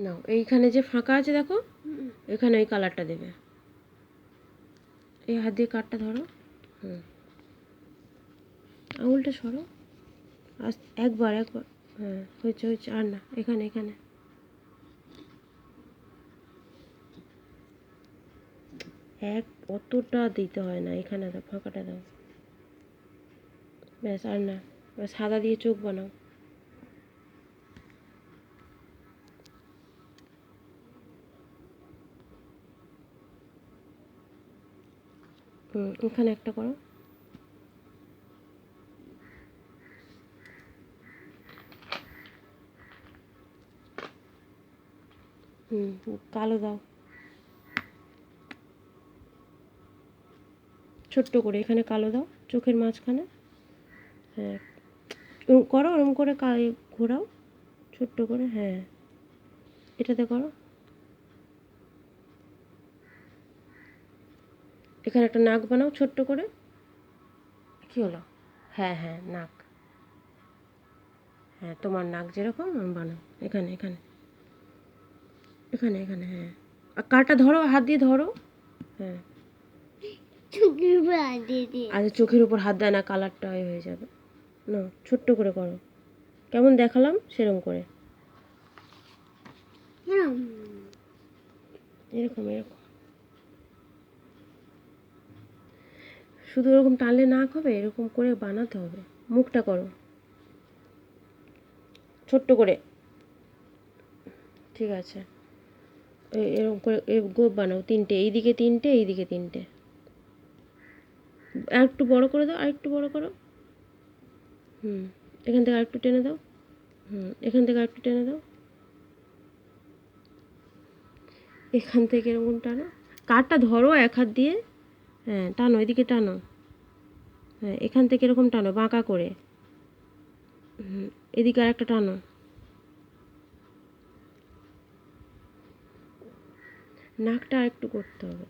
নাও, এইখানে যে ফাঁকা আছে দেখো, এখানে ওই কালারটা দেবে। এই হাত দিয়ে কাঠটা ধরো। হুম। আঙুলটা সরো। আস, একবার একবার। হ্যাঁ হয়েছে হয়েছে। আর না, এখানে এখানে। এক, অতটা দিতে হয় না, এখানে দাও, ফাঁকাটা দাও। ব্যাস, আর না সাদা দিয়ে চোখ বানাও। এখানে একটা করো। হুম, কালো দাও। ছোট্ট করে, এখানে কালো দাও, চোখের মাঝখানে। হ্যাঁ করো ওরম করে ঘোরাও, ছোট্ট করে হ্যাঁ। এটাতে করো। এখানে একটা নাক বানাও ছোট্ট করে। কি হলো? হ্যাঁ হ্যাঁ নাক। হ্যাঁ তোমার নাক যেরকম বানাও। এখানে এখানে। এখানে এখানে হ্যাঁ। আর কাটা ধরো হাত দিয়ে ধরো। হ্যাঁ। আর চোখের উপর হাত দেয় না কালারটা হয়ে যাবে। না ছোট্ট করে করো। কেমন দেখালাম? সেরকম করে। এরকম এরকম। শুধু এরকম টানলে না হবে, এরকম করে বানাতে হবে। মুখটা করো। ছোট্ট করে। ঠিক আছে। এরকম করে গোপ বানাও তিনটে, এইদিকে তিনটে এইদিকে তিনটে। একটু বড় করে দাও আর একটু বড় করো। হুম, এখান থেকে আরেকটু টেনে দাও। হুম, এখান থেকে আরেকটু টেনে দাও। এখান থেকে এরকম টানো। কাঠটা ধরো এক হাত দিয়ে। হ্যাঁ টানো, এদিকে টানো। হ্যাঁ এখান থেকে এরকম টানো, বাঁকা করে। এদিকে আর একটা টানো। নাকটা আর একটু করতে হবে